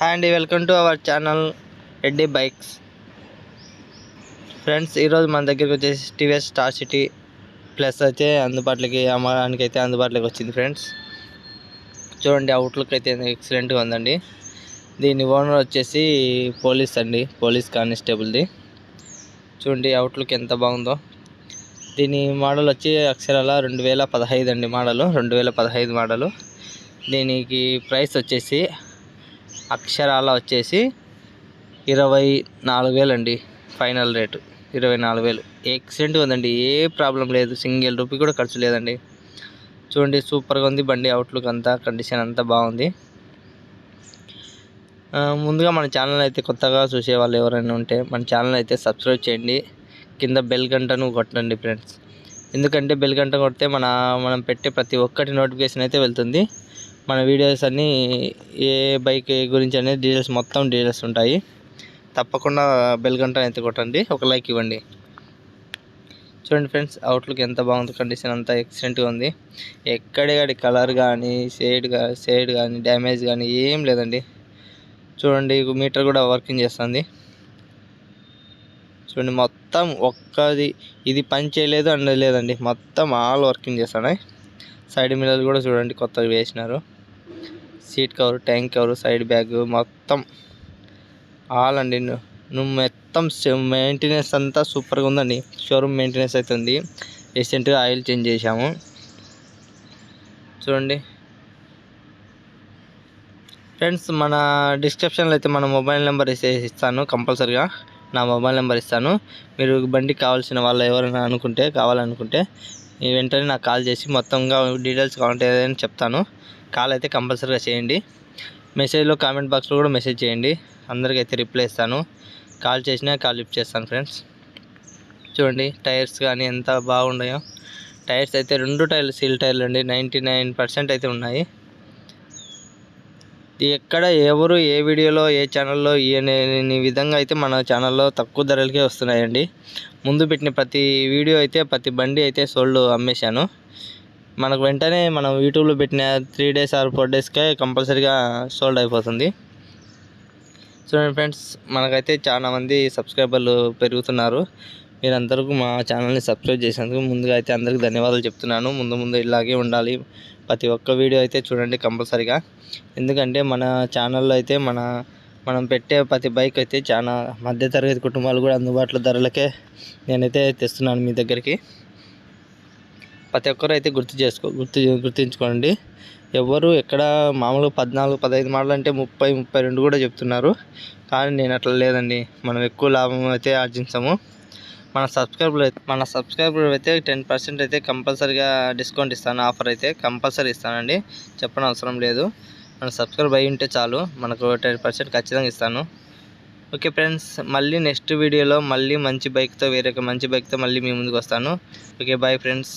Hi అండి welcome to our channel Reddy bikes. Friends ఈరోజు మన దగ్గరికి వచ్చేసి టీవీఎస్ స్టార్ సిటీ ప్లస్ అయితే అందుబాటులోకి అమ్మడానికి అయితే అందుబాటులోకి వచ్చింది ఫ్రెండ్స్. చూడండి అవుట్లుక్ అయితే ఎక్సలెంట్గా ఉందండి. దీని ఓనర్ వచ్చేసి పోలీస్ అండి పోలీస్ కానిస్టేబుల్ది. చూడండి అవుట్లుక్ ఎంత బాగుందో. దీని మోడల్ వచ్చి అక్షరాల రెండు వేల పదహైదు అండి మోడలు రెండు వేల పదహైదు మోడలు దీనికి ప్రైస్ వచ్చేసి అక్షరాల వచ్చేసి ఇరవై నాలుగు వేలు అండి ఫైనల్ రేటు. ఇరవై నాలుగు వేలు. ఎక్సలెంట్గా ఉందండి. ఏ ప్రాబ్లం లేదు. సింగిల్ రూపీ కూడా ఖర్చు లేదండి. చూడండి సూపర్గా ఉంది. బండి అవుట్లుక్ అంతా కండిషన్ అంతా బాగుంది. ముందుగా మన ఛానల్ అయితే కొత్తగా చూసే వాళ్ళు ఎవరైనా ఉంటే మన ఛానల్ అయితే సబ్స్క్రైబ్ చేయండి. కింద బెల్ గంటను కొట్టండి ఫ్రెండ్స్ ఎందుకంటే బెల్ గంట కొడితే మన మనం పెట్టే ప్రతి ఒక్కటి నోటిఫికేషన్ అయితే వెళ్తుంది. మన వీడియోస్ అన్నీ ఏ బైక్ గురించి అనేది డీటెయిల్స్ మొత్తం డీటెయిల్స్ ఉంటాయి. తప్పకుండా బెల్ గంట అయితే కొట్టండి. ఒక లైక్ ఇవ్వండి. చూడండి ఫ్రెండ్స్ అవుట్లుక్ ఎంత బాగుంది కండిషన్ అంతా ఎక్సలెంట్గా ఉంది. ఎక్కడికడి కలర్ కానీ షేడ్ కానీ షేడ్ కానీ డ్యామేజ్ కానీ ఏం లేదండి. చూడండి మీటర్ కూడా వర్కింగ్ చేస్తుంది. చూడండి మొత్తం ఒక్కది ఇది పని చేయలేదు అన్నది లేదండి. మొత్తం ఆల్ వర్కింగ్ చేస్తున్నాయి. సైడ్ మిల్లర్లు కూడా చూడండి కొత్తగా వేసినారు. Seat cover tank cover side bag మొత్తం. ఆల్ అండి. నువ్వు మొత్తం మెయింటెనెన్స్ అంతా సూపర్గా ఉందండి. షోరూమ్ మెయింటెనెన్స్ అయితే ఉంది రీసెంట్గా ఆయిల్ చేంజ్ చేశాము. చూడండి. ఫ్రెండ్స్ మన డిస్క్రిప్షన్లో అయితే మన మొబైల్ నెంబర్ ఇస్తే ఇస్తాను కంపల్సరిగా. నా మొబైల్ నెంబర్ ఇస్తాను. మీరు బండి కావాల్సిన వాళ్ళు ఎవరైనా అనుకుంటే కావాలనుకుంటే వెంటనే నాకు కాల్ చేసి మొత్తంగా డీటెయిల్స్ కావాలంటే ఏదైనా చెప్తాను. కాల్ అయితే కంపల్సరీగా చేయండి. మెసేజ్లో కామెంట్ బాక్స్లో కూడా మెసేజ్ చేయండి. అందరికీ అయితే రిప్లై ఇస్తాను. కాల్ చేసినా కాల్ లిఫ్ట్ చేస్తాను ఫ్రెండ్స్. చూడండి టైర్స్ కానీ ఎంత బాగున్నాయో టైర్స్ అయితే రెండు టైర్లు సీల్ టైర్లు అండి. నైంటీ నైన్ పర్సెంట్ అయితే ఉన్నాయి. ఎక్కడ ఎవరు ఏ వీడియోలో ఏ ఛానల్లో ఈ విధంగా అయితే మన ఛానల్లో తక్కువ ధరలకే వస్తున్నాయండి. ముందు పెట్టిన ప్రతి వీడియో అయితే ప్రతి బండి అయితే సోల్డ్ అమ్మేశాను. మనకు వెంటనే మనం యూట్యూబ్లో పెట్టిన త్రీ డేస్ ఆర్ ఫోర్ డేస్కే కంపల్సరీగా సోల్డ్ అయిపోతుంది. చూడండి ఫ్రెండ్స్ మనకైతే చాలామంది సబ్స్క్రైబర్లు పెరుగుతున్నారు. మీరందరూ మా ఛానల్ని సబ్స్క్రైబ్ చేసినందుకు ముందుగా అయితే అందరికీ ధన్యవాదాలు చెప్తున్నాను. ముందు ముందు ఇలాగే ఉండాలి. ప్రతి ఒక్క వీడియో అయితే చూడండి కంపల్సరీగా. ఎందుకంటే మన ఛానల్లో అయితే మన మనం పెట్టే ప్రతి బైక్ అయితే చాలా మధ్యతరగతి కుటుంబాలు కూడా అందుబాటులో ధరలకే నేనైతే తెస్తున్నాను మీ దగ్గరికి. ప్రతి ఒక్కరు అయితే గుర్తు చేసుకో గుర్తు గుర్తుంచుకోండి. ఎవరు ఎక్కడ మామూలుగా పద్నాలుగు పదహైదు మాటలు అంటే ముప్పై ముప్పై రెండు కూడా చెప్తున్నారు. కానీ నేను అట్లా లేదండి. మనం ఎక్కువ లాభం అయితే ఆర్జించాము. మన సబ్స్క్రైబర్ మన సబ్స్క్రైబర్ అయితే టెన్ పర్సెంట్ అయితే కంపల్సరీగా డిస్కౌంట్ ఇస్తాను ఆఫర్ అయితే కంపల్సరీ ఇస్తానండి. చెప్పడం అవసరం లేదు. మన సబ్స్క్రైబ్ అయి ఉంటే చాలు మనకు టెన్ పర్సెంట్ ఖచ్చితంగా ఇస్తాను. ఓకే ఫ్రెండ్స్ మళ్ళీ నెక్స్ట్ వీడియోలో మళ్ళీ మంచి బైక్తో వేరే ఒక మంచి బైక్తో మళ్ళీ మీ ముందుకు వస్తాను. Okay bye friends.